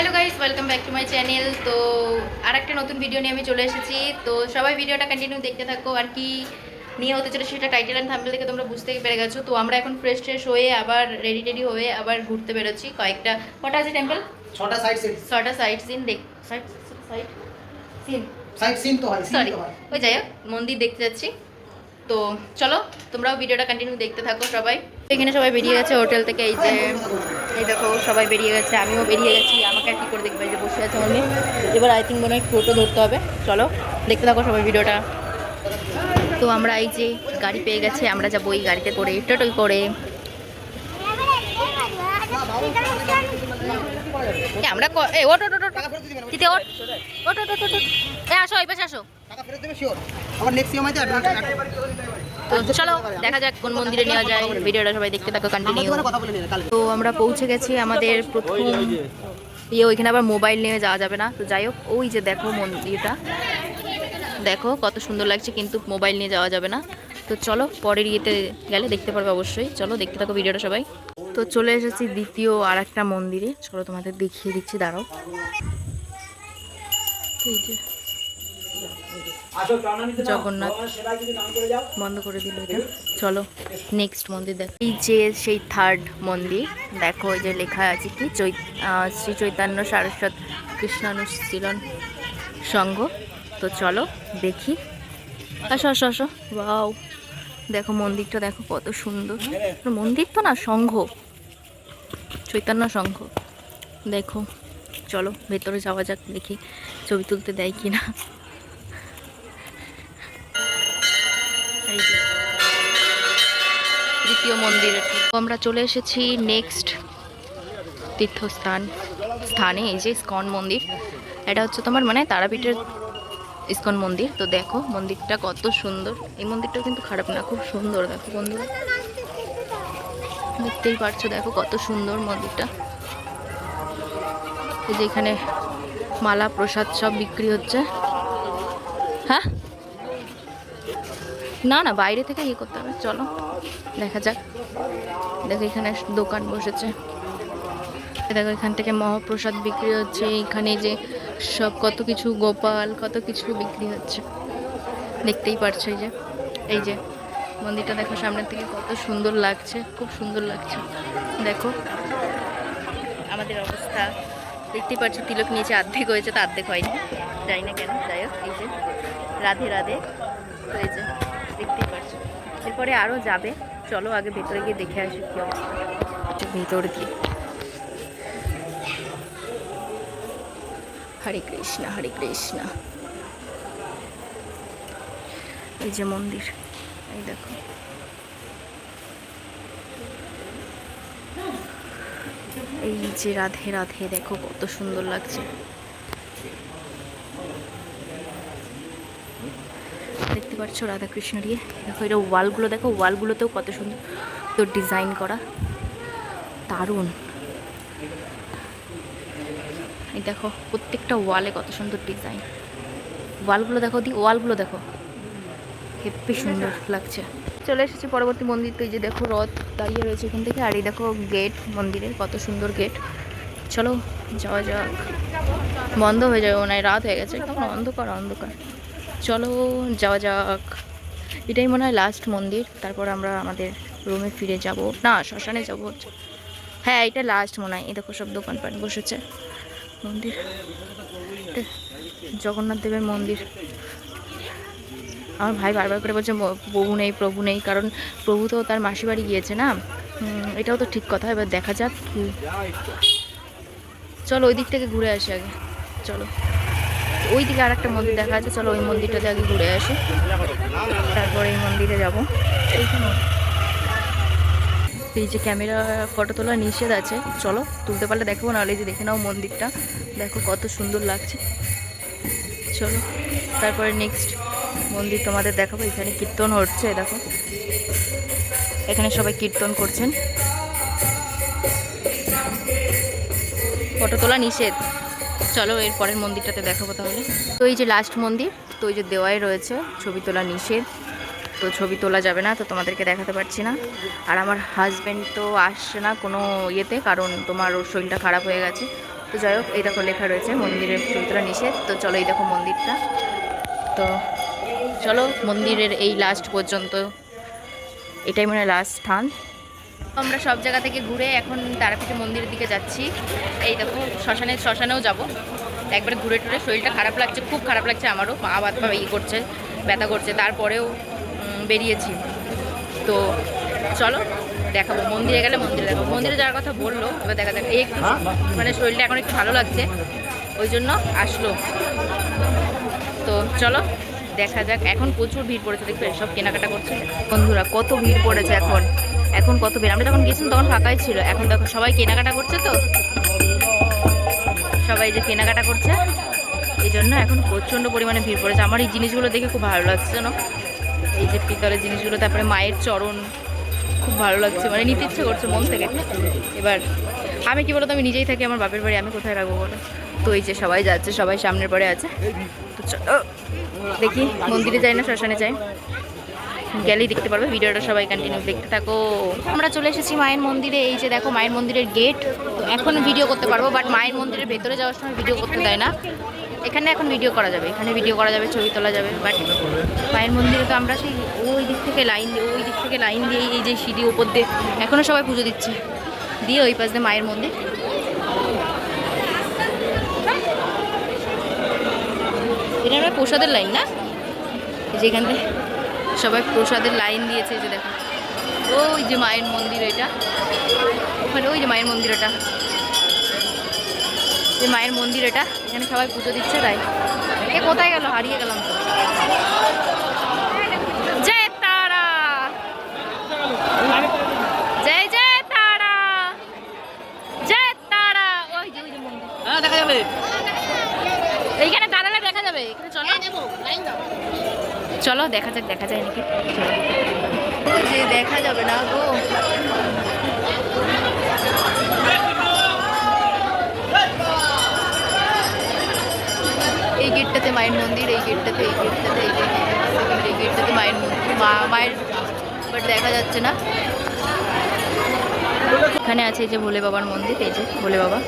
Hello guys welcome back to my channel তো আর একটা নতুন ভিডিও নিয়ে আমি চলে এসেছি। তো সবাই ভিডিওটা কন্টিনিউ দেখতে থাকো। আর কি নিয়ে হতে চলে সেটা টাইটেল অ্যান্ড থাম্বেল থেকে তোমরা বুঝতে পেরে গেছো। তো আমরা এখন ফ্রেশ ট্রেশ হয়ে আবার রেডি টেডি হয়ে আবার ঘুরতে বেরোচ্ছি কয়েকটা। কটা আছে টেম্পল ছটা সাইড সিন ছটা সিন দেখ সাইড সিন সাইড সিন তো হয় সরি ওই যাই হোক মন্দির দেখতে যাচ্ছি। তো চলো তোমরাও ভিডিওটা কন্টিনিউ দেখতে থাকো সবাই। এখানে সবাই বেরিয়ে গেছে হোটেল থেকে এই যে এই দেখো সবাই বেরিয়ে গেছে আমিও বেরিয়ে গেছি। আমাকে কি করে দেখবে যে বসে আছে মনে এবার আই থিঙ্ক মনে হয় টোটো ধরতে হবে। চলো, দেখতে থাকো সবাই ভিডিওটা। তো আমরা এই যে গাড়ি পেয়ে গেছে, আমরা যাব এই গাড়িতে করে। টোটোই করে। আমরা দিতে। এ আসো, এই পাশে আসো। আমার চলো, দেখা যাক কোন মন্দিরে যায়। ভিডিওটা সবাই দেখতে তো আমরা পৌঁছে গেছি আমাদের প্রথম ইয়ে ওইখানে আবার মোবাইল নিয়ে যাওয়া যাবে না। তো যাই হোক, ওই যে দেখো ইয়েটা। দেখো কত সুন্দর লাগছে, কিন্তু মোবাইল নিয়ে যাওয়া যাবে না। তো চলো, পরের ইয়েতে গেলে দেখতে পারবে অবশ্যই। চলো, দেখতে থাকো ভিডিওটা সবাই। তো চলে এসেছি দ্বিতীয় আর একটা মন্দিরে। চলো তোমাদের দেখিয়ে দিচ্ছি, দাঁড়াও। যে। জগন্নাথ বন্ধ করে দিল এটা। চলো নেক্সট মন্দির দেখো। এই যে সেই থার্ড মন্দির দেখো ওই যে লেখা আছে কি? শ্রী চৈতন্য সারস্বত কৃষ্ণানুশীলন সংঘ। তো চলো দেখি। আসো আসো আসো। বাও দেখো মন্দিরটা দেখো কত সুন্দর। মন্দির তো না সংঘ। চৈতন্য সংঘ। দেখো চলো ভেতরে যাওয়া যাক দেখি ছবি তুলতে দেয় কি না এই যে তৃতীয় মন্দিরে। আমরা চলে এসেছি নেক্সট তীর্থস্থান। স্থানে, এই যে ইস্কন মন্দির। এটা হচ্ছে তোমার মানে তারাপীঠের ইস্কন মন্দির। তো দেখো, মন্দিরটা কত সুন্দর। এই মন্দিরটাও কিন্তু খারাপ না, খুব সুন্দর। দেখো বন্ধুরা। দেখতেই পারছ, দেখো কত সুন্দর মন্দিরটা। এই যে এখানে মালা, প্রসাদ সব বিক্রি হচ্ছে। হ্যাঁ? না না, বাইরে থেকে ইয়ে করতে হবে। চলো, দেখা যাক। দেখো এখানে দোকান বসেছে। দেখো এখান থেকে মহাপ্রসাদ বিক্রি হচ্ছে। এখানে যে সব কত কিছু গোপাল, কত কিছু বিক্রি হচ্ছে। দেখতেই পারছ এই যে এই যে মন্দিরটা দেখো সামনের থেকে কত সুন্দর লাগছে, খুব সুন্দর লাগছে। দেখো, আমাদের অবস্থা। দেখতেই পারছ, তিলক নিয়েছে আর্ধেক হয়েছে, তো অর্ধেক হয়নি। যাই না কেন, যাই হোক, এই যে, রাধে রাধে। যে দেখতেই পাচ্ছ এরপরে আরও যাবে। চলো আগে ভেতরে গিয়ে দেখে আসি কি অবস্থা। ভেতর দিয়ে হরে কৃষ্ণ হরে কৃষ্ণ। এই যে মন্দির, এই দেখো। এই যে রাধে রাধে, দেখো কত সুন্দর লাগছে। পাচ্ছ রাধাকৃষ্ণ দিয়ে দেখো, এটা ওয়ালগুলো, দেখো, ওয়ালগুলোতেও কত সুন্দর তোর ডিজাইন করা। দারুণ। এই দেখো, প্রত্যেকটা ওয়ালে কত সুন্দর ডিজাইন। ওয়ালগুলো দেখো, দি, ওয়ালগুলো দেখো। হেপি সুন্দর লাগছে। চলে এসেছি পরবর্তী মন্দির, তো এই যে দেখো, রথ দাঁড়িয়ে রয়েছে এখান থেকে। আর এই দেখো, গেট, মন্দিরের কত সুন্দর গেট। চলো, যাওয়া যাক। বন্ধ হয়ে যাবে হয়, রাত হয়ে গেছে। অন্ধকার অন্ধকার। চলো, যাওয়া যাক। এটাই মনে হয় লাস্ট মন্দির। তারপর আমরা আমাদের রুমে ফিরে যাব। না, শ্মশানে যাব হ্যাঁ এটা লাস্ট মনে হয়। এই দেখো, সব দোকানপাট বসেছে। মন্দির। জগন্নাথ দেবের মন্দির। আমার ভাই বারবার করে বলছে প্রভু নেই প্রভু নেই। কারণ প্রভু তো তার মাসি বাড়ি গিয়েছে না? এটাও তো ঠিক কথা। এবার দেখা যাক চলো, ওই দিক থেকে ঘুরে আসি আগে। চলো। ওই দিকে আর একটা মন্দির দেখা আছে, চলো ওই মন্দিরটাতে আগে ঘুরে আসি। তারপরে এই মন্দিরে যাব। এই যে ক্যামেরা, ফটো তোলা নিষেধ আছে। চলো, তুলতে পারলে দেখব নাহলে যে দেখে নাও মন্দিরটা। দেখো কত সুন্দর লাগছে। চলো, তারপরে নেক্সট মন্দির তোমাদের দেখাবো। এখানে কীর্তন হচ্ছে, দেখো। এখানে সবাই কীর্তন করছেন। ফটো তোলা নিষেধ। চলো, এর পরের মন্দিরটাতে দেখাবো তাহলে। তো এই যে লাস্ট মন্দির, তো এই যে দেওয়াই রয়েছে, ছবি তোলা নিষেধ। তো ছবি তোলা যাবে না, তো তোমাদেরকে দেখাতে পারছি না। আর আমার হাজব্যান্ড তো আসছে না কোনো ইয়েতে, কারণ তোমার ওর শরীরটা খারাপ হয়ে গেছে। তো যাই হোক, এই দেখো লেখা রয়েছে, মন্দিরের চরিত্রা নিষেধ। তো চলো, এই দেখো মন্দিরটা। তো চলো, মন্দিরের এই লাস্ট পর্যন্ত, এটাই মানে লাস্ট স্থান। আমরা সব জায়গা থেকে ঘুরে এখন তারাপীঠে মন্দিরের দিকে যাচ্ছি। এই দেখো, শ্মশানে শ্মশানেও যাব। একবারে ঘুরে টুরে শরীরটা খারাপ লাগছে, খুব খারাপ লাগছে আমারও। বাদ পা ইয়ে করছে, ব্যথা করছে। তারপরেও বেরিয়েছি। তো চলো, দেখাবো। মন্দিরে গেলে মন্দিরে দেখাবো। মন্দিরে যাওয়ার কথা বলল, এবার দেখা যাক। এই একটু মানে শরীরটা এখন একটু ভালো লাগছে। ওই জন্য আসলো। তো চলো, দেখা যাক। এখন প্রচুর ভিড় পড়েছে, দেখবে সব কেনাকাটা করছে। বন্ধুরা, কত ভিড় পড়েছে এখন। এখন কত ভিড় আমরা যখন গেছিলাম তখন ফাঁকাই ছিল। এখন দেখো সবাই কেনাকাটা করছে তো। সবাই যে কেনাকাটা করছে এই জন্য এখন প্রচণ্ড পরিমাণে ভিড় পড়েছে। আমার এই জিনিসগুলো দেখে খুব ভালো লাগছে জানো? এই যে পিতলের জিনিসগুলো, তারপরে মায়ের চরণ, খুব ভালো লাগছে। মানে নিতে ইচ্ছে করছে মন থেকে। এবার আমি কি বলতো, আমি নিজেই থাকি আমার বাপের বাড়ি, আমি কোথায় রাখব বলো? তো এই যে সবাই যাচ্ছে, সবাই সামনের পরে আছে। তো দেখি, মন্দিরে যাই না শ্মশানে যাই? গেলেই দেখতে পারবে, ভিডিওটা সবাই কন্টিনিউ দেখতে থাকো। আমরা চলে এসেছি মায়ের মন্দিরে, এই যে দেখো মায়ের মন্দিরের গেট তো এখন ভিডিও করতে পারব বাট মায়ের মন্দিরের ভেতরে যাওয়ার সময় ভিডিও করতে দেয় না। এখানে এখন ভিডিও করা যাবে, এখানে ভিডিও করা যাবে, ছবি তোলা যাবে বাট মায়ের মন্দিরে তো আমরা সেই ওই দিক থেকে লাইন দিয়ে, ওই দিক থেকে লাইন দিয়ে এই যে সিঁড়ি উপর দিয়ে এখনও সবাই পুজো দিচ্ছে। দিয়ে ওই পাশ দিয়ে মায়ের মন্দির। এটা আমরা প্রসাদের লাইন না? যেখান থেকে সবাই প্রসাদের লাইন দিয়েছে যে দেখো ওই যে মায়ের মন্দির এটা। ওখানে ওই যে মায়ের মন্দির এটা। যে মায়ের মন্দির এটা। এখানে সবাই পুজো দিচ্ছে তাই। এ কোথায় গেল? হারিয়ে গেলাম তো। তারা জয় জয় তারা জয় তারা ওই যে ওই যে মন্দির হ্যাঁ দেখা যাবে এইখানে দাঁড়ালে দেখা যাবে এখানে চলো চলো, দেখা যাক, দেখা যায় নাকি? যে দেখা যাবে না গো। এই গেটটাতে মায়ের মন্দির, এই গেটটাতে এই গেটটাতে এই গেটটাতে এই গেটটাতে মায়ের মন্দির, মা, মায়ের বাট দেখা যাচ্ছে না। এখানে আছে এই যে ভোলে বাবার মন্দির, এই যে ভোলে বাবা।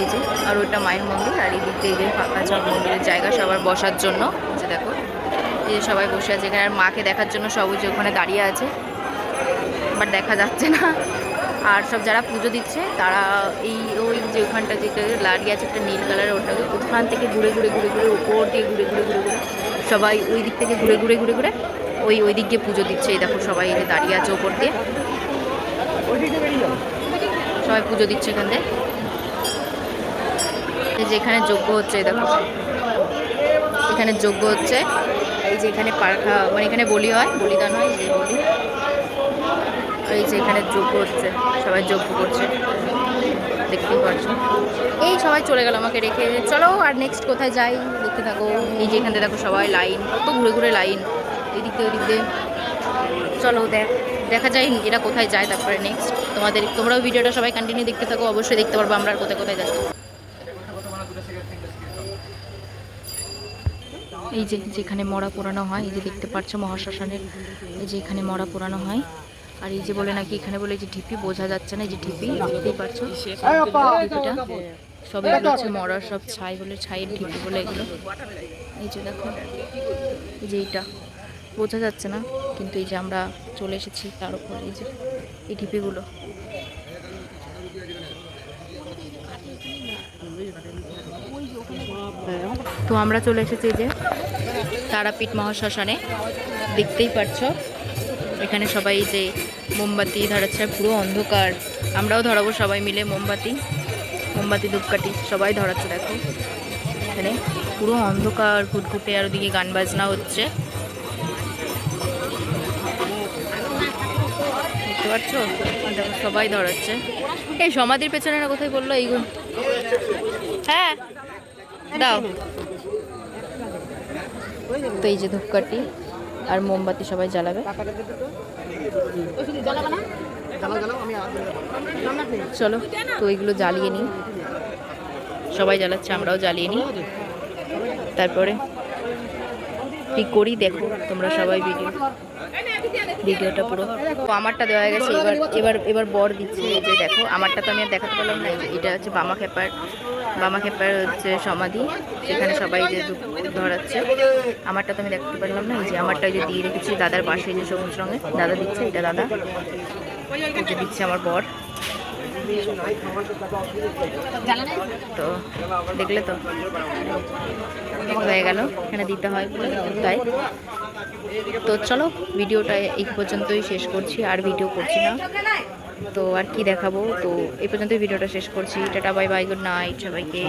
এই যে, আর ওটা মায়ের মন্দির, আর এই দিক দিয়ে ফাঁকা সব মন্দিরের জায়গা, সবার বসার জন্য যে দেখো। এই যে সবাই বসে আছে এখানে। আর মাকে দেখার জন্য সব ওই ওখানে দাঁড়িয়ে আছে। বাট দেখা যাচ্ছে না। আর সব যারা পুজো দিচ্ছে, তারা এই ওই যে ওখানটা যে দাঁড়িয়ে আছে, একটা নীল কালারের ওটা ওখান থেকে ঘুরে ঘুরে ঘুরে ঘুরে উপর দিয়ে ঘুরে ঘুরে ঘুরে ঘুরে সবাই ওই দিক থেকে ঘুরে ঘুরে ঘুরে ঘুরে ওই ওই দিক দিয়ে পুজো দিচ্ছে। এই দেখো সবাই যে দাঁড়িয়ে আছে ওপর দিয়ে। সবাই পুজো দিচ্ছে এখান থেকে যেখানে যে এখানে যজ্ঞ হচ্ছে দেখো। এখানে যজ্ঞ হচ্ছে। যে এখানে পাখা মানে এখানে বলি হয়, বলিদান হয়, যে বলি। এই যে এখানে যজ্ঞ হচ্ছে, সবাই যজ্ঞ করছে। দেখতেই পাচ্ছ। এই সবাই চলে গেল আমাকে রেখে। চলো আর নেক্সট কোথায় যাই? দেখতে থাকো। এই যে এখান দেখো সবাই লাইন, কত ঘুরে ঘুরে লাইন। এদিক দিয়ে, ওদিক দিয়ে। চলো দেখ, দেখা যায় এরা কোথায় যায় তারপরে নেক্সট তোমাদের, তোমরাও ভিডিওটা সবাই কন্টিনিউ দেখতে থাকো। অবশ্যই দেখতে পারব আমরা কোথায় কোথায় যাচ্ছি। এই যে যেখানে মরা পোড়ানো হয় এই যে দেখতে পাচ্ছ মহাশ্মশানের এই যে এখানে মরা পোড়ানো হয়। আর এই যে বলে নাকি এখানে বলে যে ঢিপি বোঝা যাচ্ছে না এই যে ঢিপি দেখতেই পাচ্ছ ঢিপিটা সব এগুলো হচ্ছে মরার সব ছাই বলে ছাইয়ের ঢিপি বলে এগুলো। এই যে দেখো এই যে এইটা বোঝা যাচ্ছে না কিন্তু এই যে আমরা চলে এসেছি তার উপর এই যে এই ঢিপিগুলো। তো আমরা চলে এসেছি যে তারাপীঠ মহাশ্মশানে। দেখতেই পারছ, এখানে সবাই যে মোমবাতি ধরাচ্ছে, পুরো অন্ধকার। আমরাও ধরাবো সবাই মিলে মোমবাতি। মোমবাতি, ধূপকাঠি, সবাই ধরাচ্ছে, দেখো। এখানে পুরো অন্ধকার, ঘুটঘুটে আর ওদিকে গান বাজনা হচ্ছে। দেখতে পাচ্ছ দেখো, সবাই ধরাচ্ছে এই সমাধির পেছনে না কোথায় বলল এইগুলো হ্যাঁ দাও। তো এই যে ধূপকাঠি আর মোমবাতি সবাই জ্বালাবে। চলো, তো এইগুলো জ্বালিয়ে নিই। সবাই জ্বালাচ্ছে, আমরাও জ্বালিয়ে নিই। তারপরে কি করি দেখো, তোমরা সবাই ভিডিও ভিডিওটা পুরো। তো আমারটা দেওয়া গেছে, এবার এবার এবার বর দিচ্ছে। এই যে দেখো, আমারটা তো আমি আর দেখাতে পারলাম না। এটা হচ্ছে বামা খেপার বামা খেপার হচ্ছে সমাধি সেখানে সবাই যে ধরাচ্ছে। আমারটা তো আমি দেখাতে পারলাম না। যে আমারটা যে দিয়ে রেখেছি, দাদার পাশে যে সবুজ রঙে দাদা দিচ্ছে, এটা দাদা। দিচ্ছে আমার বর। তো দেখলে তো। হয়ে গেল, এখানে দিতে হয় তাই। তো চলো, ভিডিওটা এই পর্যন্তই শেষ করছি, আর ভিডিও করছি না। তো আর কি দেখাবো? তো এই পর্যন্তই ভিডিওটা শেষ করছি। Tata bye bye good night সবাইকে।